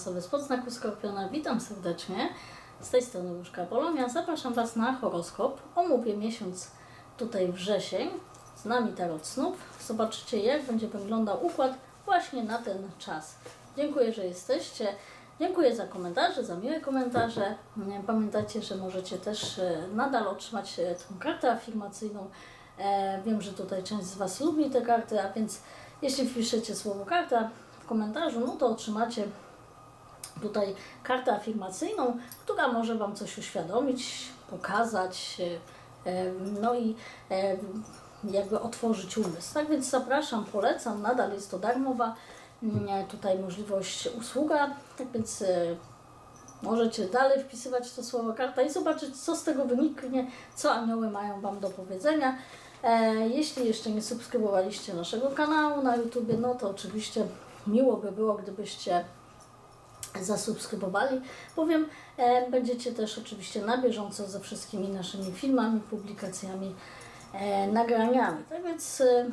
finansowy spod znaku Skorpiona. Witam serdecznie. Z tej strony Łuszka Polonia. Zapraszam Was na horoskop. Omówię miesiąc tutaj wrzesień. Z nami Tarot Snów. Zobaczycie jak będzie wyglądał układ właśnie na ten czas. Dziękuję, że jesteście. Dziękuję za komentarze, za miłe komentarze. Pamiętajcie, że możecie też e, nadal otrzymać e, tą kartę afirmacyjną. E, Wiem, że tutaj część z Was lubi te karty, a więc jeśli wpiszecie słowo karta w komentarzu, no to otrzymacie tutaj kartę afirmacyjną, która może Wam coś uświadomić, pokazać, e, e, no i e, jakby otworzyć umysł. Tak więc zapraszam, polecam, nadal jest to darmowa mm, tutaj możliwość usługa, tak więc możecie dalej wpisywać to słowo karta i zobaczyć, co z tego wyniknie, co anioły mają Wam do powiedzenia. Jeśli jeszcze nie subskrybowaliście naszego kanału na YouTube, no to oczywiście miło by było, gdybyście zasubskrybowali, bowiem e, będziecie też oczywiście na bieżąco ze wszystkimi naszymi filmami, publikacjami, e, nagraniami. Tak więc e,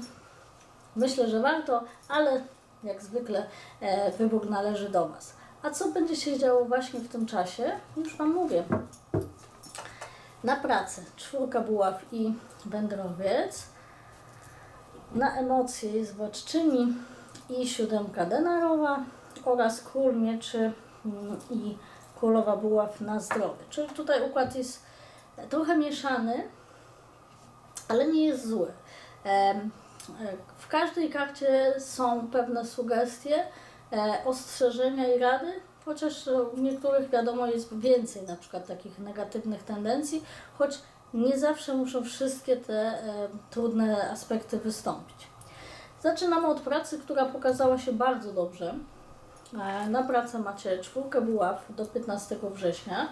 myślę, że warto, ale jak zwykle e, wybór należy do Was. A co będzie się działo właśnie w tym czasie? Już Wam mówię. Na pracę czwórka buław i wędrowiec. Na emocje jest władczyni i siódemka denarowa oraz król mieczy mm, i królowa buław na zdrowie. Czyli tutaj układ jest trochę mieszany, ale nie jest zły. W każdej karcie są pewne sugestie, e, ostrzeżenia i rady, chociaż u niektórych wiadomo jest więcej na przykład takich negatywnych tendencji, choć nie zawsze muszą wszystkie te e, trudne aspekty wystąpić. Zaczynamy od pracy, która pokazała się bardzo dobrze. E, Na pracę macie czwórkę buław do 15 września.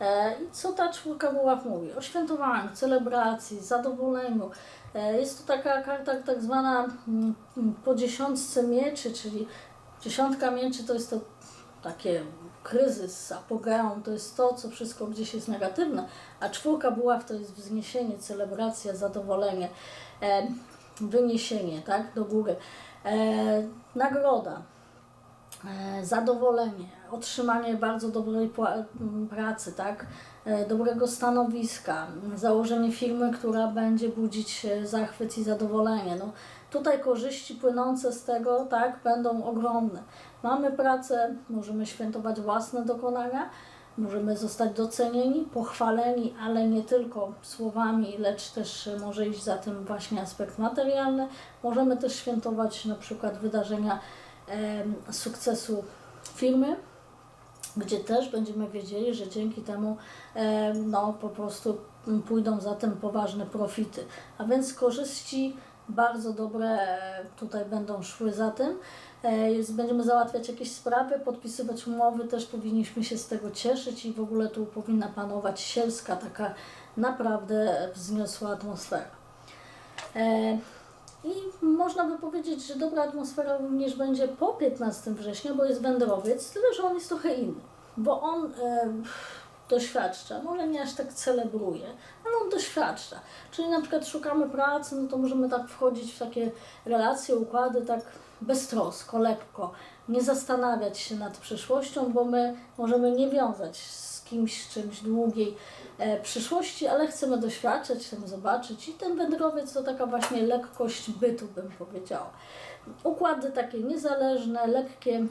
E, I co ta czwórka buław mówi? O świętowaniu, celebracji, zadowoleniu. E, Jest to taka karta tak zwana mm, po dziesiątce mieczy, czyli dziesiątka mieczy to jest to takie kryzys, apogeum, to jest to, co wszystko gdzieś jest negatywne, a czwórka buław to jest wzniesienie, celebracja, zadowolenie, wyniesienie, tak, do góry. Nagroda, zadowolenie, otrzymanie bardzo dobrej pracy, tak, e, dobrego stanowiska, założenie firmy, która będzie budzić e, zachwyt i zadowolenie. No, tutaj korzyści płynące z tego, tak, będą ogromne. Mamy pracę, możemy świętować własne dokonania, możemy zostać docenieni, pochwaleni, ale nie tylko słowami, lecz też e, może iść za tym właśnie aspekt materialny. Możemy też świętować na przykład wydarzenia sukcesu firmy, gdzie też będziemy wiedzieli, że dzięki temu em, no, po prostu pójdą za tym poważne profity. A więc korzyści bardzo dobre tutaj będą szły za tym. Będziemy załatwiać jakieś sprawy, podpisywać umowy, też powinniśmy się z tego cieszyć i w ogóle tu powinna panować sielska, taka naprawdę wzniosła atmosfera. I można by powiedzieć, że dobra atmosfera również będzie po 15 września, bo jest wędrowiec, tyle że on jest trochę inny, bo on e, doświadcza, może nie aż tak celebruje, ale on doświadcza. Czyli na przykład szukamy pracy, no to możemy tak wchodzić w takie relacje, układy tak beztrosko, lekko, nie zastanawiać się nad przyszłością, bo my możemy nie wiązać z kimś czymś długiej przyszłości, ale chcemy doświadczać, chcemy zobaczyć i ten wędrowiec to taka właśnie lekkość bytu, bym powiedziała. Układy takie niezależne, lekkie,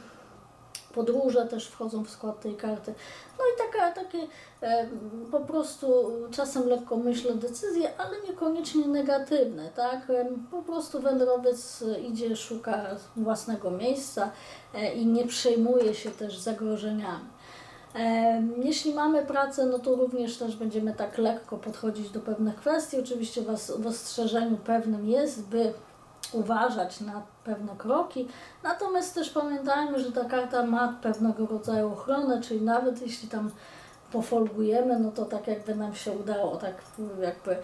podróże też wchodzą w skład tej karty. No i taka, takie e, po prostu czasem lekkomyślne decyzje, ale niekoniecznie negatywne, tak? E, po prostu wędrowiec idzie, szuka własnego miejsca e, i nie przejmuje się też zagrożeniami. Jeśli mamy pracę, no to również też będziemy tak lekko podchodzić do pewnych kwestii. Oczywiście was w ostrzeżeniu pewnym jest, by uważać na pewne kroki. Natomiast też pamiętajmy, że ta karta ma pewnego rodzaju ochronę, czyli nawet jeśli tam pofolgujemy, no to tak jakby nam się udało, tak jakby,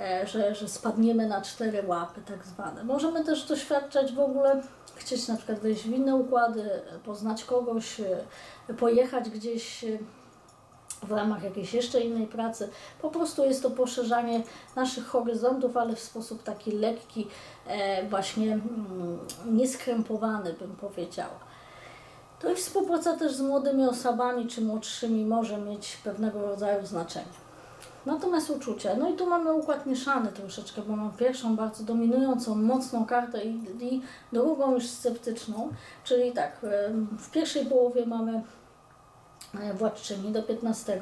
e, że, że spadniemy na cztery łapy tak zwane. Możemy też doświadczać w ogóle, chcieć na przykład wejść w inne układy, poznać kogoś, e, pojechać gdzieś e, w ramach jakiejś jeszcze innej pracy. Po prostu jest to poszerzanie naszych horyzontów, ale w sposób taki lekki, właśnie mm, nieskrępowany bym powiedziała. To i współpraca też z młodymi osobami czy młodszymi może mieć pewnego rodzaju znaczenie. Natomiast uczucia, no i tu mamy układ mieszany troszeczkę, bo mam pierwszą bardzo dominującą, mocną kartę i, i drugą już sceptyczną, czyli tak, w pierwszej połowie mamy e, władczyni do 15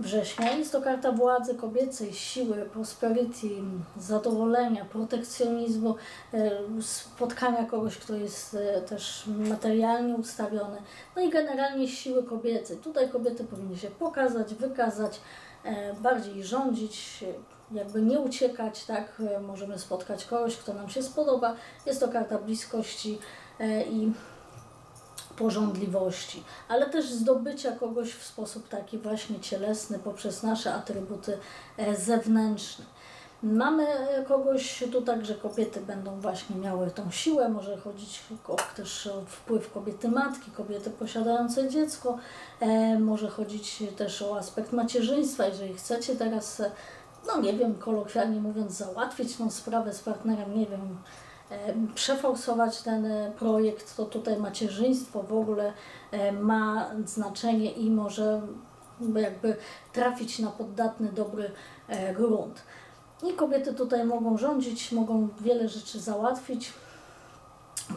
września. Jest to karta władzy kobiecej, siły, prosperity, zadowolenia, protekcjonizmu, e, spotkania kogoś, kto jest e, też materialnie ustawiony. No i generalnie siły kobiecej. Tutaj kobiety powinny się pokazać, wykazać, e, bardziej rządzić, jakby nie uciekać, tak? Możemy spotkać kogoś, kto nam się spodoba. Jest to karta bliskości i porządliwości, ale też zdobycia kogoś w sposób taki właśnie cielesny poprzez nasze atrybuty e, zewnętrzne. Mamy e, kogoś, tu także kobiety będą właśnie miały tą siłę, może chodzić o, też o wpływ kobiety matki, kobiety posiadające dziecko, e, może chodzić też o aspekt macierzyństwa, jeżeli chcecie teraz, e, no nie wiem, kolokwialnie mówiąc, załatwić tą sprawę z partnerem, nie wiem, przeforsować ten e, projekt, to tutaj macierzyństwo w ogóle e, ma znaczenie i może jakby trafić na poddatny, dobry e, grunt. I kobiety tutaj mogą rządzić, mogą wiele rzeczy załatwić.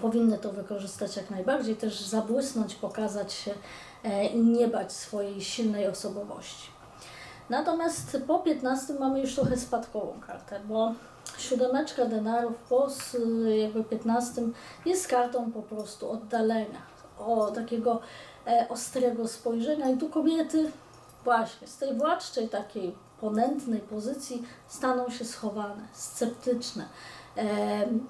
Powinny to wykorzystać jak najbardziej, też zabłysnąć, pokazać się e, i nie bać swojej silnej osobowości. Natomiast po 15 mamy już trochę spadkową kartę, bo siódemeczka denarów po jakby 15 jest kartą po prostu oddalenia, o takiego e, ostrego spojrzenia i tu kobiety właśnie z tej władczej takiej ponętnej pozycji staną się schowane, sceptyczne. Em,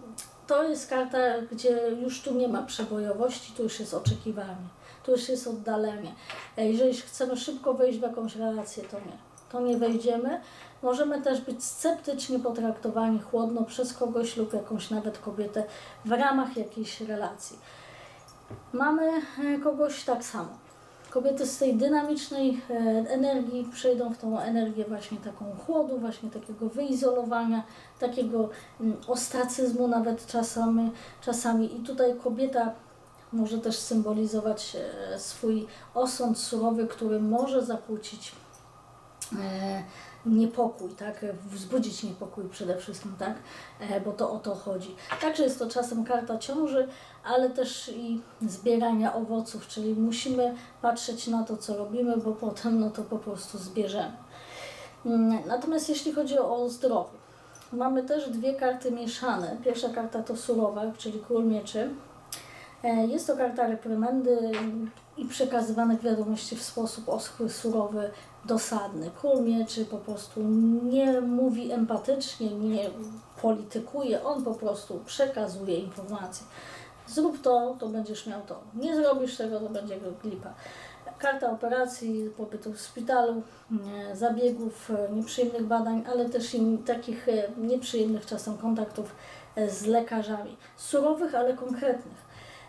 To jest karta, gdzie już tu nie ma przebojowości, tu już jest oczekiwanie, tu już jest oddalenie. E, Jeżeli chcemy szybko wejść w jakąś relację, to nie. To nie wejdziemy. Możemy też być sceptycznie potraktowani chłodno przez kogoś lub jakąś nawet kobietę w ramach jakiejś relacji. Mamy e, kogoś tak samo. Kobiety z tej dynamicznej e, energii przejdą w tą energię właśnie taką chłodu, właśnie takiego wyizolowania, takiego mm, ostracyzmu nawet czasami, czasami. I tutaj kobieta może też symbolizować e, swój osąd surowy, który może zakłócić niepokój, tak? Wzbudzić niepokój przede wszystkim, tak? E, bo to o to chodzi. Także jest to czasem karta ciąży, ale też i zbierania owoców, czyli musimy patrzeć na to, co robimy, bo potem no to po prostu zbierzemy. Mm, Natomiast jeśli chodzi o zdrowie, mamy też dwie karty mieszane. Pierwsza karta to surowa, czyli król mieczy. E, Jest to karta reprymendy i przekazywanych wiadomości w sposób oschły, surowy, dosadny. Król mieczy po prostu nie mówi empatycznie, nie politykuje, on po prostu przekazuje informacje. Zrób to, to będziesz miał to. Nie zrobisz tego, to będzie lipa. Karta operacji, pobytu w szpitalu, e, zabiegów, e, nieprzyjemnych badań, ale też i takich nieprzyjemnych czasem kontaktów z lekarzami. Surowych, ale konkretnych.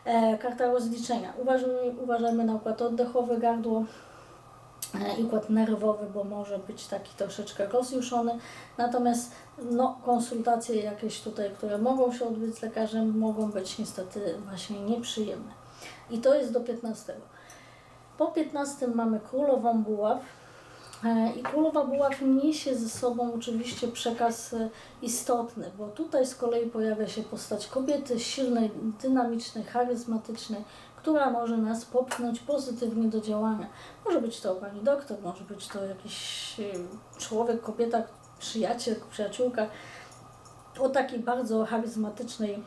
E, Karta rozliczenia. Uważajmy, uważajmy na układ oddechowy, gardło e, i układ nerwowy, bo może być taki troszeczkę rozjuszony. Natomiast no, konsultacje jakieś tutaj, które mogą się odbyć z lekarzem, mogą być niestety właśnie nieprzyjemne. I to jest do 15. Po 15 mamy królową buław. E, I królowa buław niesie ze sobą oczywiście przekaz e, istotny, bo tutaj z kolei pojawia się postać kobiety silnej, dynamicznej, charyzmatycznej, która może nas popchnąć pozytywnie do działania. Może być to pani doktor, może być to jakiś e, człowiek, kobieta, przyjaciel, przyjaciółka o takiej bardzo charyzmatycznej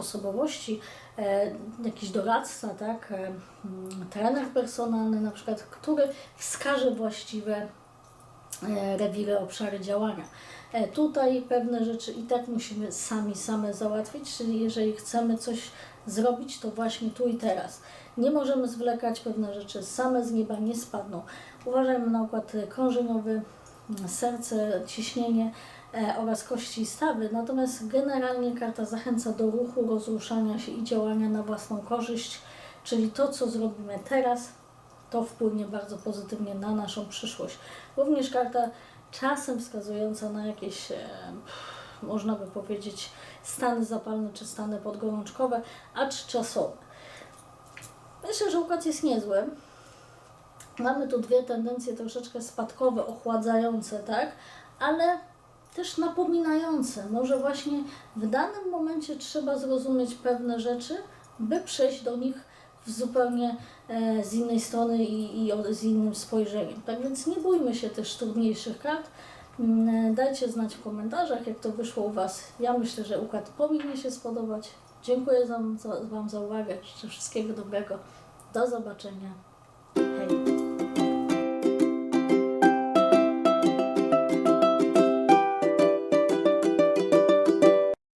osobowości, e, jakiś doradca, tak, e, mm, trener personalny na przykład, który wskaże właściwe e, rewiry, obszary działania. Tutaj pewne rzeczy i tak musimy sami, same załatwić, czyli jeżeli chcemy coś zrobić, to właśnie tu i teraz. Nie możemy zwlekać, pewne rzeczy same z nieba nie spadną. Uważajmy na układ krążeniowy, mm, serce, ciśnienie oraz kości stawy. Natomiast generalnie karta zachęca do ruchu, rozruszania się i działania na własną korzyść, czyli to, co zrobimy teraz, to wpłynie bardzo pozytywnie na naszą przyszłość. Również karta czasem wskazująca na jakieś, e, można by powiedzieć, stany zapalne czy stany podgorączkowe, acz czasowe. Myślę, że układ jest niezły. Mamy tu dwie tendencje troszeczkę spadkowe, ochładzające, tak? Ale też napominające. Może właśnie w danym momencie trzeba zrozumieć pewne rzeczy, by przejść do nich w zupełnie e, z innej strony i, i z innym spojrzeniem. Tak więc nie bójmy się też trudniejszych kart. Mm, Dajcie znać w komentarzach, jak to wyszło u Was. Ja myślę, że układ powinien się spodobać. Dziękuję za, za, Wam za uwagę. Życzę wszystkiego dobrego. Do zobaczenia. Hej.